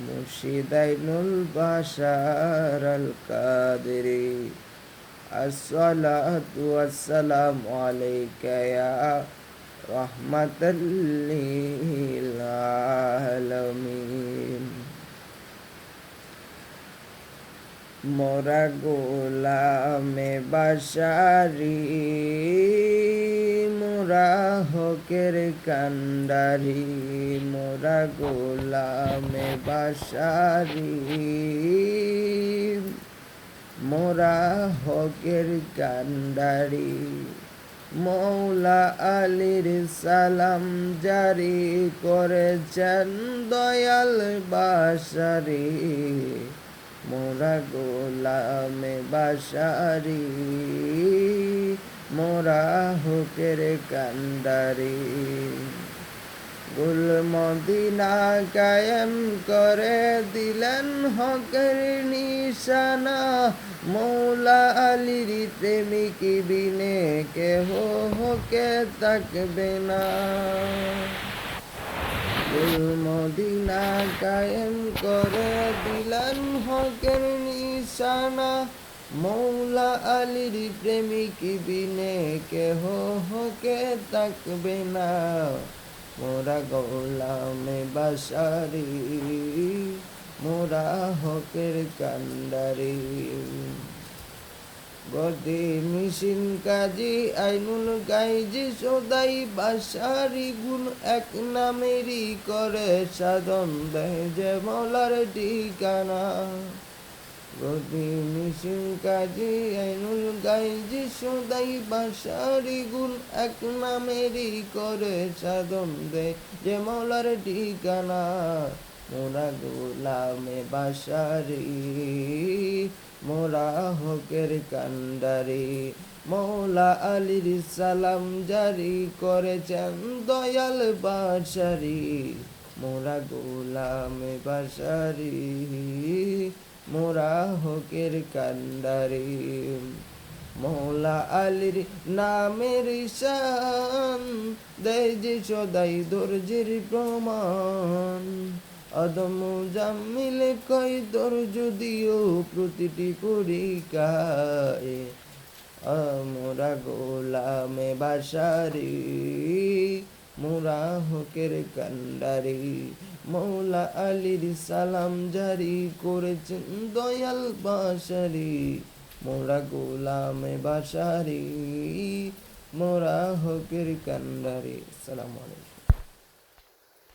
مرشدين البشر القادرين الصلاة والسلام عليك يا رحمة للعالمين মোরা গোলামে বাসারি, মোরা হকের কান্ডারি, মোরা গোলামে বাসারি, মোরা হকের কান্ডারি, মৌলা আলীর সালাম জারি করেছেন দয়াল বাসারি। মোরা গোলামে বাসারি, মোরা হুকের কান্দারি। গুল মদিনা কায়েম করে দিলেন হকের নিশানা। মৌলা আলির প্রেমিক বিনে কেহ হকে তাকবে না। মদিনা কায়েম করে দিলেন হকের নিশানা। মৌলা আলীর প্রেমিক বিনে কেহ হকে থাকবে না। মোরা গৌলামে বাসারি, মোরা হকের কান্ডারি। গদে মিশিন কাজী আইনুল গাইজি সদাই বাসারি গুণ এক নামেরই করে সাধন দেয় যে মলার ঠিকানা। গদি মিশিন কাজী আইনুল গাইজি সদাই বাসারি গুণ এক নামেরই করে সাধন দেয় যে মলার ঠিকানা। মোরা গোলামে বাসারি মোরা হকের কান্ডারি। মৌলা আলীর সালাম জারি করেছেন দয়াল বাসারি মোরা গোলামে বাসারি মোরা হকের কান্ডারি। মৌলা আলীর নামের শান দেয় যে সদাই দর্জির প্রমাণ। অদম জামিল কই তোর যদিও প্রতিটি পরীক্ষায় মোরা গোলামে বাসারি মোরা হকের কান্ডারি মৌলা আলীর সালাম জারি করেছেন দয়াল বাসারি মোরা গোলামে বাসারি মোরা হকের কান্ডারি সালাম আলাইকুম।